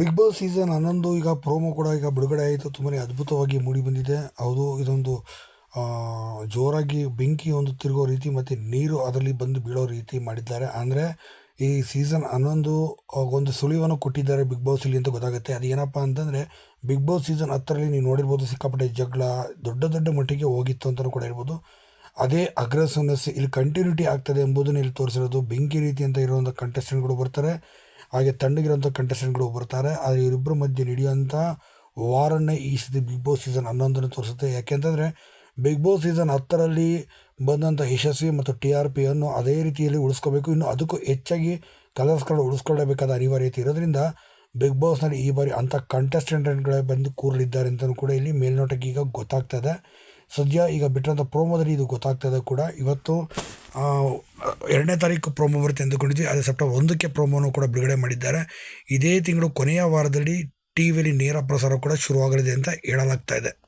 Big boss season ಹನ್ನೊಂದು, ಈಗ promo ಕೂಡ ಈಗ ಬಿಡುಗಡೆ ಆಯಿತು ತುಂಬಾ ಅದ್ಭುತವಾಗಿ ಮೂಡಿ ಬಂದಿದೆ. ಹೌದು, ಇದೊಂದು ಜೋರಾಗಿ ಬೆಂಕಿ ಒಂದು ತಿರುಗೋ ರೀತಿ ಮತ್ತು ನೀರು ಅದರಲ್ಲಿ ಬಂದು ಬೀಳೋ ರೀತಿ ಮಾಡಿದ್ದಾರೆ. ಅಂದರೆ ಈ ಸೀಸನ್ ಹನ್ನೊಂದು ಒಂದು ಸುಳಿವನ್ನು ಕೊಟ್ಟಿದ್ದಾರೆ ಬಿಗ್ ಬಾಸ್ ಇಲ್ಲಿ ಅಂತ ಗೊತ್ತಾಗುತ್ತೆ. ಅದು ಏನಪ್ಪ ಅಂತಂದರೆ ಬಿಗ್ ಬಾಸ್ ಸೀಸನ್ ಹತ್ತರಲ್ಲಿ ನೀವು ನೋಡಿರ್ಬೋದು, ಸಿಕ್ಕಾಪಟ್ಟೆ ಜಗಳ, ದೊಡ್ಡ ದೊಡ್ಡ ಮಟ್ಟಿಗೆ ಹೋಗಿತ್ತು ಅಂತಲೂ ಕೂಡ ಹೇಳ್ಬೋದು. ಅದೇ ಅಗ್ರೆಸಿವ್ನೆಸ್ ಇಲ್ಲಿ ಕಂಟಿನ್ಯೂಟಿ ಆಗ್ತದೆ ಎಂಬುದನ್ನು ಇಲ್ಲಿ ತೋರಿಸಿರೋದು. ಬೆಂಕಿ ರೀತಿ ಅಂತ ಇರುವಂಥ ಕಂಟೆಸ್ಟೆಂಟ್ಗಳು ಬರ್ತಾರೆ. ಹಾಗೆ ತಣ್ಣಗಿರೋಂಥ ಕಂಟೆಸ್ಟೆಂಟ್ಗಳು ಬರ್ತಾರೆ. ಆದರೆ ಇವರಿಬ್ಬರ ಮಧ್ಯೆ ನಡೆಯುವಂಥ ವಾರನ್ನೇ ಈ ಸತಿ ಬಿಗ್ ಬಾಸ್ ಸೀಸನ್ ಹನ್ನೊಂದನ್ನು ತೋರಿಸುತ್ತೆ. ಯಾಕೆಂತಂದರೆ ಬಿಗ್ ಬಾಸ್ ಸೀಸನ್ ಹತ್ತರಲ್ಲಿ ಬಂದಂಥ ಯಶಸ್ವಿ ಮತ್ತು ಟಿ ಆರ್ ಪಿಯನ್ನು ಅದೇ ರೀತಿಯಲ್ಲಿ ಉಳಿಸ್ಕೋಬೇಕು. ಇನ್ನು ಅದಕ್ಕೂ ಹೆಚ್ಚಾಗಿ ಕಲರ್ಸ್ಗಳು ಉಳಿಸ್ಕೊಳ್ಳಬೇಕಾದ ಅನಿವಾರ್ಯತೆ ಇರೋದ್ರಿಂದ ಬಿಗ್ ಬಾಸ್ನಲ್ಲಿ ಈ ಬಾರಿ ಅಂಥ ಕಂಟೆಸ್ಟೆಂಟ್ಗಳೇ ಬಂದು ಕೂರಲಿದ್ದಾರೆ ಅಂತಲೂ ಕೂಡ ಇಲ್ಲಿ ಮೇಲ್ನೋಟಕ್ಕೆ ಈಗ ಗೊತ್ತಾಗ್ತದೆ ಸದ್ಯ ಈಗ ಬಿಟ್ಟಿರೋಂಥ ಪ್ರೋಮೋದಲ್ಲಿ ಇದು ಗೊತ್ತಾಗ್ತದೆ ಕೂಡ. ಇವತ್ತು ಎರಡನೇ ತಾರೀಕು ಪ್ರೋಮೋ ಬರುತ್ತೆ ಅಂದುಕೊಂಡಿದ್ವಿ. ಅದೇ ಸೆಪ್ಟೆಂಬರ್ ಒಂದಕ್ಕೆ ಪ್ರೋಮೋನು ಕೂಡ ಬಿಡುಗಡೆ ಮಾಡಿದ್ದಾರೆ. ಇದೇ ತಿಂಗಳು ಕೊನೆಯ ವಾರದಲ್ಲಿ ಟಿ ವಿಯಲ್ಲಿ ನೇರ ಪ್ರಸಾರ ಕೂಡ ಶುರುವಾಗಲಿದೆ ಅಂತ ಹೇಳಲಾಗ್ತಾ ಇದೆ.